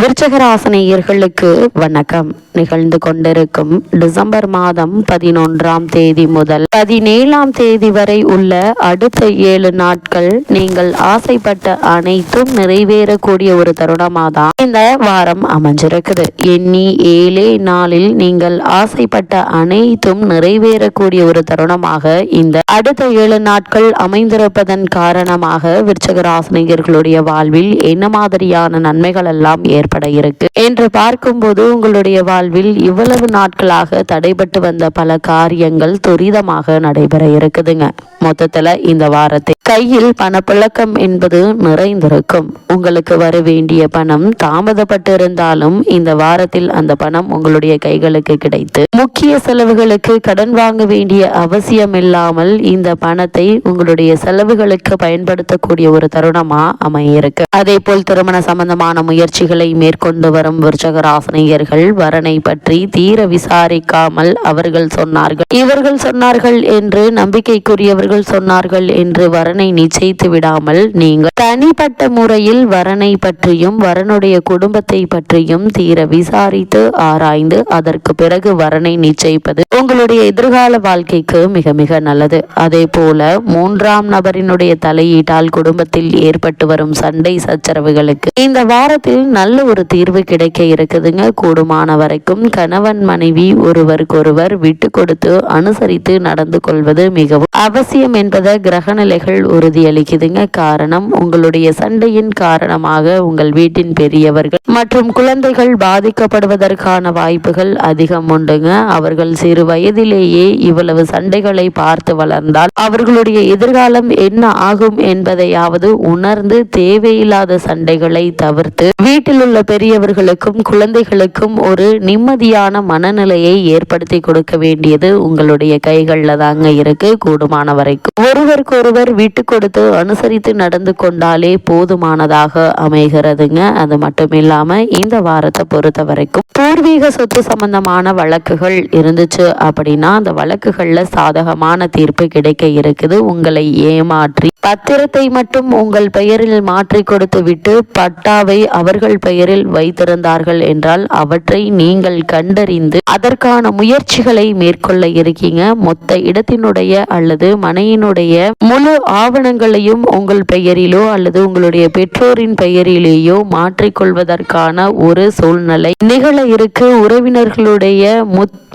விருச்சகராசனையர்களுக்கு வணக்கம். நிகழ்ந்து கொண்டிருக்கும் டிசம்பர் மாதம் பதினொன்றாம் தேதி முதல் பதினேழாம் தேதி வரை உள்ள அடுத்த ஏழு நாட்கள் நீங்கள் ஆசைப்பட்ட அனைத்தும் நிறைவேறக்கூடிய ஒரு தருணமாக தான் இந்த வாரம் அமைஞ்சிருக்குது. எண்ணி ஏழே நாளில் நீங்கள் ஆசைப்பட்ட அனைத்தும் நிறைவேறக்கூடிய ஒரு தருணமாக இந்த அடுத்த ஏழு நாட்கள் அமைந்திருப்பதன் காரணமாக விருச்சகராசனிகர்களுடைய வாழ்வில் என்ன மாதிரியான நன்மைகள் எல்லாம் ஏற்பட இருக்கு. என்று பார்க்கும்போது உங்களுடைய வாழ்வில் இவ்வளவு நாட்களாக தடைபட்டு வந்த பல காரியங்கள் துரிதமாக நடைபெற இருக்குதுங்க. மொத்தத்துல இந்த வாரத்தை. கையில் பணப்புழக்கம் என்பது நிறைந்திருக்கும். உங்களுக்கு வர வேண்டிய பணம் தாமதப்பட்டு இருந்தாலும் இந்த வாரத்தில் அந்த பணம் உங்களுடைய கைகளுக்கு கிடைத்து முக்கிய செலவுகளுக்கு கடன் வாங்க வேண்டிய அவசியம் இல்லாமல் இந்த பணத்தை உங்களுடைய செலவுகளுக்கு பயன்படுத்தக்கூடிய ஒரு தருணமா அமையிருக்கு அதே போல் திருமண சம்பந்தமான முயற்சிகளை மேற்கொண்டு வரும் விருச்சகராசனையர்கள் வரனை பற்றி தீர விசாரிக்காமல் அவர்கள் சொன்னார்கள். இவர்கள் சொன்னார்கள் என்று நம்பிக்கைக்குரியவர்கள் சொன்னார்கள் என்று வரனை நிச்சயித்து விடாமல் நீங்கள் தனிப்பட்ட முறையில் வரனை பற்றியும் வரனுடைய குடும்பத்தை பற்றியும் தீர விசாரித்து ஆராய்ந்து அதற்கு பிறகு வரனை நிச்சயிப்பது உங்களுடைய எதிர்கால வாழ்க்கைக்கு மிக மிக நல்லது. அதே போல மூன்றாம் நபரினுடைய தலையீட்டால் குடும்பத்தில் ஏற்பட்டு வரும் சண்டை சச்சரவுகளுக்கு இந்த வாரத்தில் நல்ல ஒரு தீர்வு கிடைக்க இருக்குதுங்க. கூடுமான வரைக்கும் கணவன் மனைவி ஒருவருக்கொருவர் விட்டு கொடுத்து அனுசரித்து நடந்து கொள்வது மிகவும் அவசியம் என்பதை கிரகநிலைகள் உறுதியளிக்குதுங்க. காரணம் உங்களுடைய சண்டையின் காரணமாக உங்கள் வீட்டின் பெரியவர்கள் மற்றும் குழந்தைகள் பாதிக்கப்படுவதற்கான வாய்ப்புகள் அதிகம் உண்டுங்க. அவர்கள் சிறு வயதிலேயே இவ்வளவு சண்டைகளை பார்த்து வளர்ந்தால் அவர்களுடைய எதிர்காலம் என்ன ஆகும் என்பதையாவது உணர்ந்து தேவையில்லாத சண்டைகளை தவிர்த்து வீட்டில் வயதுள்ள பெரியவர்களுக்கும் குழந்தைகளுக்கும் ஒரு நிம்மதியான மனநிலையை ஏற்படுத்தி கொடுக்க வேண்டியது உங்களுடைய கைகளில் தாங்க இருக்கு கூடுமான வரைக்கும். ஒருவருக்கொருவர் விட்டு கொடுத்து அனுசரித்து நடந்து கொண்டாலே போதுமானதாக அமைகிறதுங்க. அது மட்டும் இல்லாம இந்த வாரத்தை பொறுத்த வரைக்கும் பூர்வீக சொத்து சம்பந்தமான வழக்குகள் இருந்துச்சு அப்படின்னா அந்த வழக்குகள்ல சாதகமான தீர்ப்பு கிடைக்க இருக்குது. உங்களை ஏமாற்றி பத்திரத்தை மட்டும் உங்கள் பெயரில் மாற்றி கொடுத்து விட்டு பட்டாவை அவர்கள் பெயர் பெயரில் வைத்திருந்தார்கள் என்றால் அவற்றை நீங்கள் கண்டறிந்து அதற்கான முயற்சிகளை மேற்கொள்ள இருக்கீங்க. மொத்த இடத்தினுடைய அல்லது மனையினுடைய முழு ஆவணங்களையும் உங்கள் பெயரிலோ அல்லது உங்களுடைய பெற்றோரின் பெயரிலேயோ மாற்றிக்கொள்வதற்கான ஒரு சூழ்நிலை நிகழ இருக்கு. உறவினர்களுடைய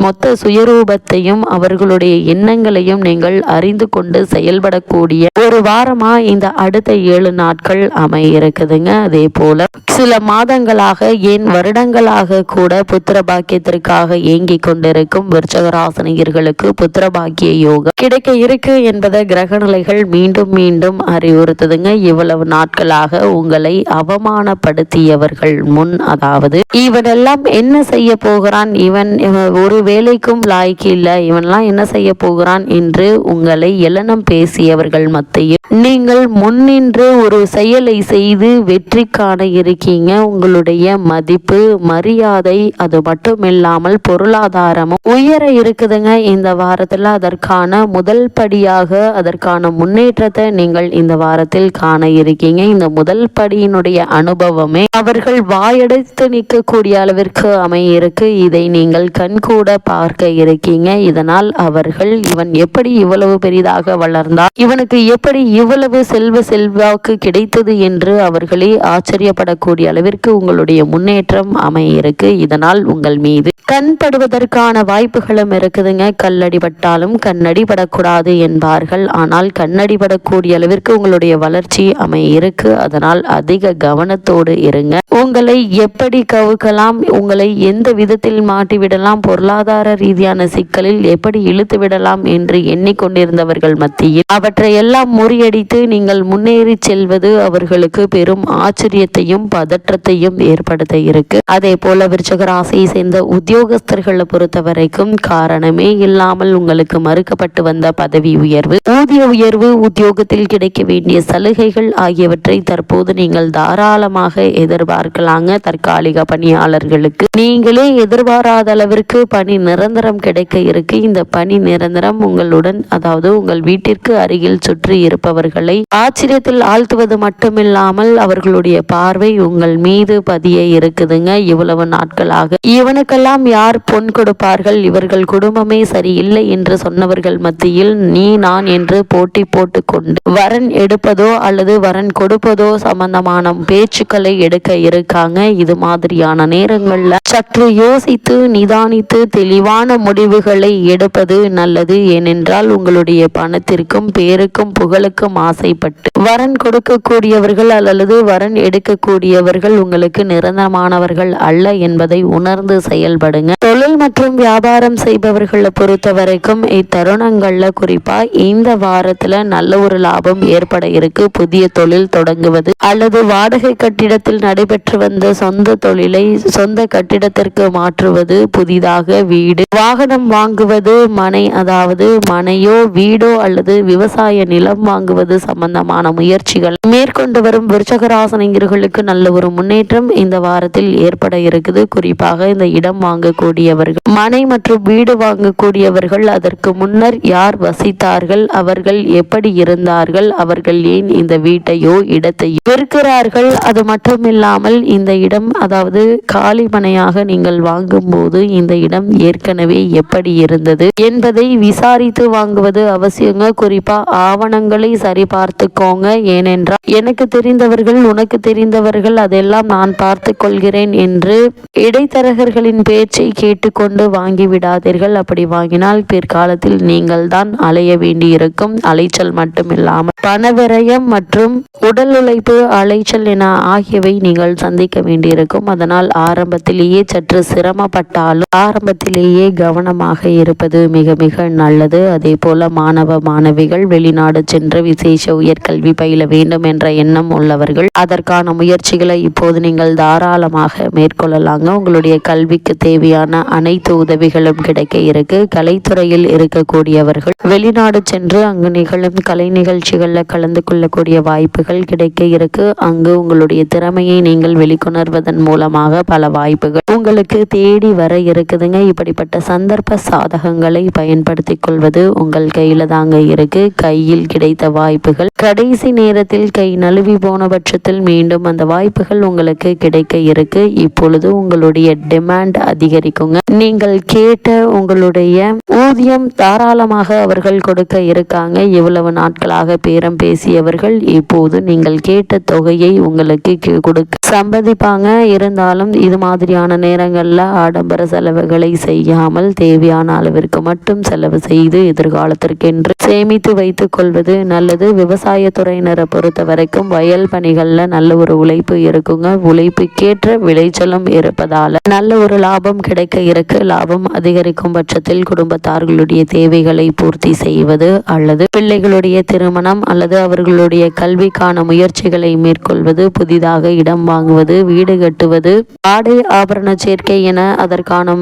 மொத்த சுயரூபத்தையும் அவர்களுடைய எண்ணங்களையும் நீங்கள் அறிந்து கொண்டு செயல்படக்கூடிய ஒரு வாரமா இந்த அடுத்த ஏழு நாட்கள் அமைய இருக்குதுங்க. அதே போல சில மாத மாதங்களாக ஏன் வருடங்களாக கூட புத்திர பாக்கியத்திற்காக ஏங்கி கொண்டிருக்கும் விருச்சகராசனியர்களுக்கு புத்திர பாக்கிய யோகம் கிடைக்க இருக்கு என்பதை கிரகநிலைகள் மீண்டும் மீண்டும் அறிவுறுத்துதுங்க. இவ்வளவு நாட்களாக உங்களை அவமானப்படுத்தியவர்கள் முன் அதாவது இவனெல்லாம் என்ன செய்ய போகிறான்? இவன் இவன் ஒரு வேலைக்கும் லாய்க்கு இல்லை. இவன்லாம் என்ன செய்ய போகிறான் என்று உங்களை எலனம் பேசியவர்கள் மத்தியில் நீங்கள் முன்னின்று ஒரு செயலை செய்து வெற்றி காண இருக்கீங்க. உங்களுடைய மதிப்பு மரியாதை அது மட்டும் இல்லாமல் பொருளாதாரமும் உயர இருக்குதுங்க. இந்த வாரத்தில் அதற்கான முதல் படியாக அதற்கான முன்னேற்றத்தை நீங்கள் இந்த வாரத்தில் காண இருக்கீங்க. இந்த முதல் படியினுடைய அனுபவமே அவர்கள் வாயடைத்து நிற்கக்கூடிய அளவிற்கு அமையிருக்கு. இதை நீங்கள் கண்கூட பார்க்க இருக்கீங்க. இதனால் அவர்கள் இவன் எப்படி இவ்வளவு பெரிதாக வளர்ந்தார் இவனுக்கு எப்படி இவ்வளவு செல்வ செல்வாக்கு கிடைத்தது என்று அவர்களே ஆச்சரியப்படக்கூடிய அளவிற்கு உங்களுடைய முன்னேற்றம் அமையிருக்கு இதனால் உங்கள் மீது கண் படுவதற்கான வாய்ப்புகளும் இருக்குதுங்க. கல்லடிபட்டாலும் கண்ணடி படக்கூடாது என்பார்கள். ஆனால் கண்ணடி படக்கூடிய அளவிற்கு உங்களுடைய வளர்ச்சி அமையிருக்கு. அதனால் அதிக கவனத்தோடு இருங்க. உங்களை எப்படி கவுக்கலாம் உங்களை எந்த விதத்தில் மாட்டிவிடலாம் பொருளாதார ரீதியான சிக்கலில் எப்படி இழுத்து விடலாம் என்று எண்ணிக்கொண்டிருந்தவர்கள் மத்தியில் அவற்றையெல்லாம் முறியடித்து நீங்கள் முன்னேறி செல்வது அவர்களுக்கு பெரும் ஆச்சரியத்தையும் பதற்றத்தையும் ஏற்படுத்த இருக்கு. அதே போல விருச்சக ராசியை சேர்ந்த உத்தியோகஸ்தர்களை பொறுத்த வரைக்கும் காரணமே இல்லாமல் உங்களுக்கு மறுக்கப்பட்டு வந்த பதவி உயர்வு. ஊதிய உயர்வு உத்தியோகத்தில் கிடைக்க வேண்டிய சலுகைகள் ஆகியவற்றை தற்போது நீங்கள் தாராளமாக எதிர்பார்க்கலாங்க தற்காலிக பணியாளர்களுக்கு. நீங்களே எதிர்பாராத அளவிற்கு பணி நிரந்தரம் கிடைக்க இருக்கு. இந்த பணி நிரந்தரம் உங்களுடன் அதாவது உங்கள் வீட்டிற்கு அருகில் சுற்றி இருப்பவர்களை ஆச்சரியத்தில் ஆழ்த்துவது மட்டுமில்லாமல் அவர்களுடைய பார்வை உங்கள் மீது வயது பதிய இருக்குதுங்க. இவ்வளவு நாட்களாக இவனுக்கெல்லாம் யார் பொன் கொடுப்பார்கள்? இவர்கள் குடும்பமே சரியில்லை என்று சொன்னவர்கள் மத்தியில் நீ நான் என்று போட்டி போட்டுக்கொண்டு வரன் எடுப்பதோ அல்லது வரன் கொடுப்பதோ சம்பந்தமான பேச்சுக்களை எடுக்க இருக்காங்க. இது மாதிரியான நேரங்கள்ல சற்று யோசித்து நிதானித்து தெளிவான முடிவுகளை எடுப்பது நல்லது ஏனென்றால் உங்களுடைய பணத்திற்கும் பேருக்கும் புகழுக்கும் ஆசைப்பட்டு வரன் கொடுக்கக்கூடியவர்கள் அல்லது வரன் எடுக்கக்கூடியவர்கள் உங்களுக்கு நிரந்தரமானவர்கள் அல்ல என்பதை உணர்ந்து செயல்படுங்க. தொழில் மற்றும் வியாபாரம் செய்பவர்களை பொறுத்த வரைக்கும் இத்தருணங்கள்ல குறிப்பா இந்த வாரத்துல நல்ல ஒரு லாபம் ஏற்பட இருக்கு. புதிய தொழில் தொடங்குவது அல்லது வாடகை கட்டிடத்தில் நடைபெற்று வந்த சொந்த தொழிலை சொந்த கட்டிடத்திற்கு மாற்றுவது புதிதாக வீடு. வாகனம் வாங்குவது மனை அதாவது மனையோ வீடோ அல்லது விவசாய நிலம் வாங்குவது சம்பந்தமான முயற்சிகள். மேற்கொண்டு வரும் விருச்சகராசனியர்களுக்கு நல்ல ஒரு முன்னேற்றம் இந்த வாரத்தில் ஏற்பட இருக்குது. குறிப்பாக இந்த இடம் வாங்கக்கூடியவர்கள். மனை மற்றும் வீடு வாங்கக்கூடியவர்கள் அதற்கு முன்னர் யார் வசித்தார்கள் அவர்கள் எப்படி இருந்தார்கள் அவர்கள் ஏன் இந்த வீட்டையோ இடத்தையோ விற்கிறார்கள். அது மட்டுமில்லாமல் இந்த இடம் அதாவது காலி மனையாக நீங்கள் வாங்கும்போது இந்த இடம் ஏற்கனவே எப்படி இருந்தது என்பதை விசாரித்து வாங்குவது அவசியங்க. குறிப்பா ஆவணங்களை சரி பார்த்துக்கோங்க ஏனென்றால் எனக்கு தெரிந்தவர்கள் உனக்கு தெரிந்தவர்கள் அதெல்லாம் நான் பார்த்து கொள்கிறேன் என்று இடைத்தரகர்களின் பேச்சை கேட்டுக்கொண்டு வாங்கி விடாதீர்கள் அப்படி வாங்கினால் பிற்காலத்தில் நீங்கள் தான் அலைய வேண்டியிருக்கும். அலைச்சல் மட்டுமில்லாமல் பணவிரயம் மற்றும் உடல் உழைப்பு அலைச்சல் என ஆகியவை நீங்கள் சந்திக்க வேண்டியிருக்கும். அதனால் ஆரம்பத்திலேயே சற்று சிரமப்பட்டாலும் ஆரம்பத்திலேயே கவனமாக இருப்பது மிக மிக நல்லது. அதே போல மாணவ மாணவிகள் வெளிநாடு சென்று விசேஷ உயர்கல்வி பயில வேண்டும் என்ற எண்ணம் உள்ளவர்கள் அதற்கான முயற்சிகளை இப்போது நீங்கள் தாராளமாக மேற்கொள்ளலாங்க. உங்களுடைய கல்விக்கு தேவையான அனைத்து உதவிகளும் கிடைக்க இருக்கு. கலைத்துறையில் இருக்கக்கூடியவர்கள் வெளிநாடு சென்று அங்கு நிகழும் கலை நிகழ்ச்சிகளில் கலந்து கொள்ளக்கூடிய வாய்ப்புகள் கிடைக்க இருக்கு. அங்கு உங்களுடைய திறமையை நீங்கள் வெளிக்கொணர்வதன் மூலமாக பல வாய்ப்புகள் உங்களுக்கு தேடி வர இருக்குதுங்க. இப்படிப்பட்ட சந்தர்ப்ப சாதகங்களை பயன்படுத்தி கொள்வது உங்கள் கையில் தாங்க இருக்கு. கையில் கிடைத்த வாய்ப்புகள். கடைசி நேரத்தில் கை நழுவி போன பட்சத்தில் மீண்டும் அந்த வாய்ப்புகள் உங்களுக்கு கிடைக்க இருக்கு. இப்பொழுது உங்களுடைய டிமாண்ட் அதிகரிக்குங்க. நீங்கள் கேட்ட உங்களுடைய ஊதியம் தாராளமாக அவர்கள் கொடுக்க இருக்காங்க. இவ்வளவு நாட்களாக பேரம் பேசியவர்கள் இப்போது நீங்கள் கேட்ட தொகையை உங்களுக்கு கொடுக்க சம்பதிப்பாங்க. இருந்தாலும் இது மாதிரியான நேரங்களில் ஆடம்பர செலவுகளை செய்யாமல் தேவையான அளவிற்கு மட்டும் செலவு செய்து எதிர்காலத்திற்கென்று சேமித்து வைத்துக் கொள்வது நல்லது. விவசாயத்துறையினரை பொறுத்த வரைக்கும் வயல் பணிகளில் நல்ல ஒரு உழைப்பு இருக்குங்க. உழைப்புக்கேற்ற விளைச்சலும் இருப்பதால் நல்ல ஒரு லாபம் கிடைக்க இருக்கு. லாபம் அதிகரிக்கும் பட்சத்தில் குடும்பத்தார்களுடைய தேவைகளை பூர்த்தி செய்வது அல்லது பிள்ளைகளுடைய திருமணம் அல்லது அவர்களுடைய கல்விக்கான முயற்சிகளை மேற்கொள்வது புதிதாக இடம் வாங்குவது வீடு கட்டுவது ஆடை ஆபரண சேர்க்கை என அதற்கான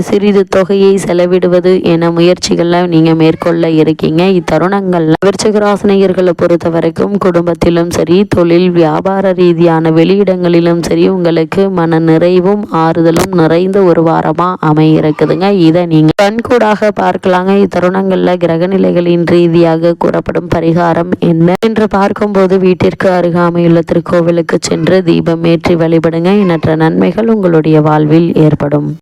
சிறிது தொகையை செலவிடுவது என முயற்சிகளை நீங்க மேற்கொள்ள இருக்கீங்க. இத்தருணங்கள்ல விருச்சகராசினியர்களை பொறுத்த வரைக்கும் குடும்பத்திலும் சரி தொழில் வியாபார ரீதியான வெளியிடங்களிலும் சரி உங்களுக்கு மன நிறைவும் ஆறுதலும் நிறைந்த ஒரு வாரமா அமைய இருக்குதுங்க இதை நீங்க கண்கூடாக பார்க்கலாங்க. இத்தருணங்கள்ல கிரகநிலைகளின் ரீதியாக கூறப்படும் பரிகாரம் என்ன? என்று பார்க்கும்போது வீட்டிற்கு அருகாமையுள்ள திருக்கோவிலுக்கு சென்று தீபம் ஏற்றி வழிபடுங்க. எண்ணற்ற நன்மைகள் உங்களுடைய வாழ்வில் ஏற்படும்.